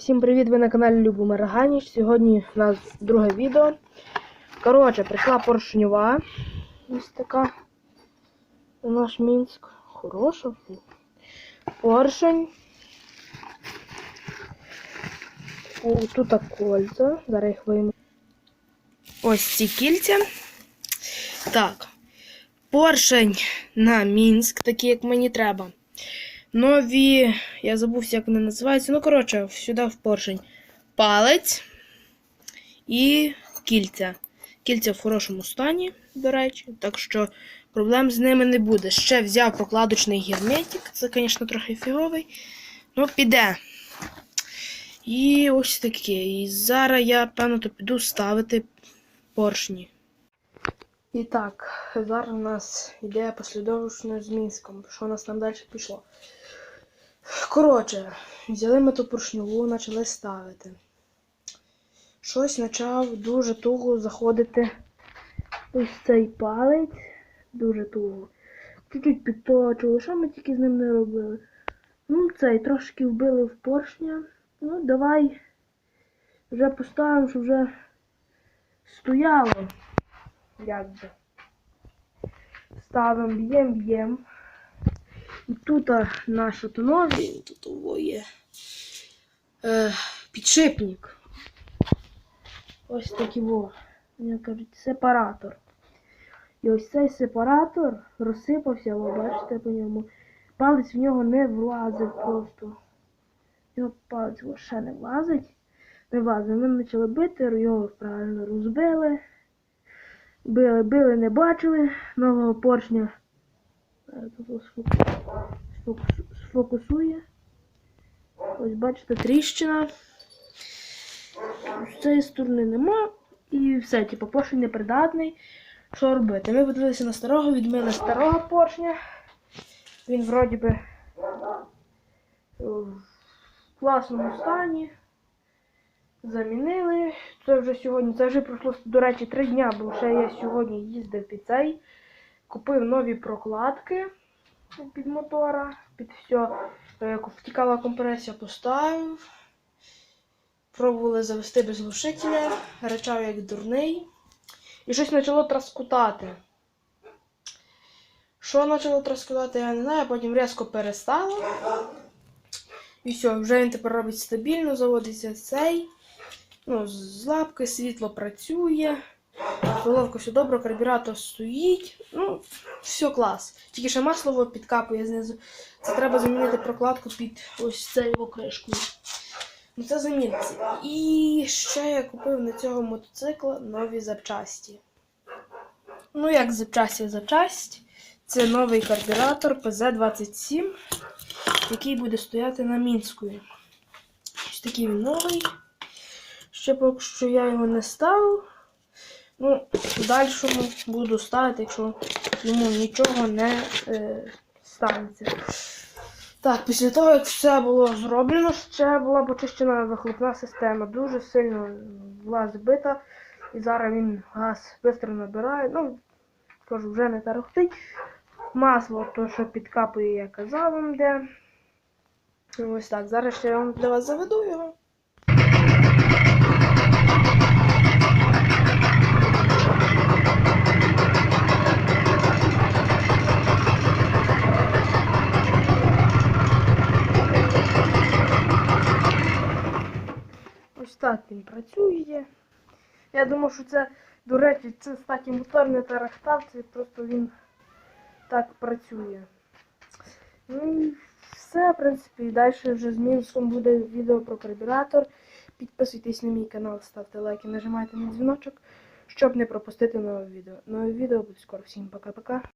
Всім привіт! Ви на каналі Любомир Ганіч. Сьогодні у нас друге відео. Коротше, прийшла поршнева. Ось така. Це наш Мінськ. Хороша. Поршень. Тут кольця. Зараз їх вийму. Ось ці кільця. Так. Поршень на Мінськ, такий, як мені треба. Нові, я забувся, як вони називаються. Ну, коротше, сюди в поршень. Палець і кільця. Кільця в хорошому стані, до речі, так що проблем з ними не буде. Ще взяв прокладочний герметик. Це, звісно, трохи фіговий. Ну, піде. І ось таке. І зараз я, певно, то піду ставити поршні. І так, зараз у нас йде послідовно з Мінськом. Що у нас там далі пішло? Коротше, взяли ми ту поршньову, почали ставити. Щось почав дуже туго заходити ось цей палець. Дуже туго. Чуть-чуть підточили, що ми тільки з ним не робили. Ну, цей трошки вбили в поршня. Ну, давай вже поставимо, щоб вже стояло. Як би. Ставимо, б'ємо, б'ємо. Тут а, наш от тут є е, підшипник. Ось такий во. Вони кажуть, сепаратор. І ось цей сепаратор розсипався, ви бачите по ньому. Палець в нього не влазив просто. Його палець ще не влазить. Не влазив. Ми почали бити, його правильно розбили. Били, били, не бачили. Нового поршня. Зараз тут сфокус- сфокус- сфокусує. Ось бачите, тріщина. З цієї сторони нема. І все, типу, поршень непридатний. Що робити? Ми подивилися на старого, відмили старого поршня. Він вроді би е, в класному стані. Замінили. Це вже сьогодні. Це вже пройшло, до речі, три дня, бо ще я сьогодні їздив під цей. Купив нові прокладки під мотора, під все. Е, Втікала компресія, поставив. Пробували завести без глушителя, речав як дурний. І щось почало траскутати. Що почало траскутати, я не знаю, потім різко перестало. І все, вже він тепер робить стабільно, заводиться цей. Ну, з лапки світло працює. Головка все добре, карбюратор стоїть. Ну, все клас. Тільки ще масло підкапує знизу. Це треба замінити прокладку під ось цією кришкою. Ну це заміниться. І ще я купив на цього мотоцикла нові запчасті. Ну, як запчасті запчасть. Це новий карбюратор PZ27, який буде стояти на Мінську. Ось такий він новий. Ще поки що я його не ставив. Ну, дальшому буду ставити, якщо йому нічого не е, станеться. Так, після того, як все було зроблено, ще була почищена вихлопна система. Дуже сильно була збита. І зараз він газ швидко набирає. Ну, кажу, вже не тарахтить. Масло, то, що підкапує, я казав вам де. Ось так. Зараз ще я вам для вас заведу його. Ось так він працює. Я думав, що це, до речі, це статі мотор не тарахтав, це просто він так працює. Ну і все, в принципі, далі вже з мінусом буде відео про карбюратор. Підписуйтесь на мій канал, ставте лайки, нажимайте на дзвіночок, щоб не пропустити нове відео. Нове відео буде скоро. Всім пока-пока.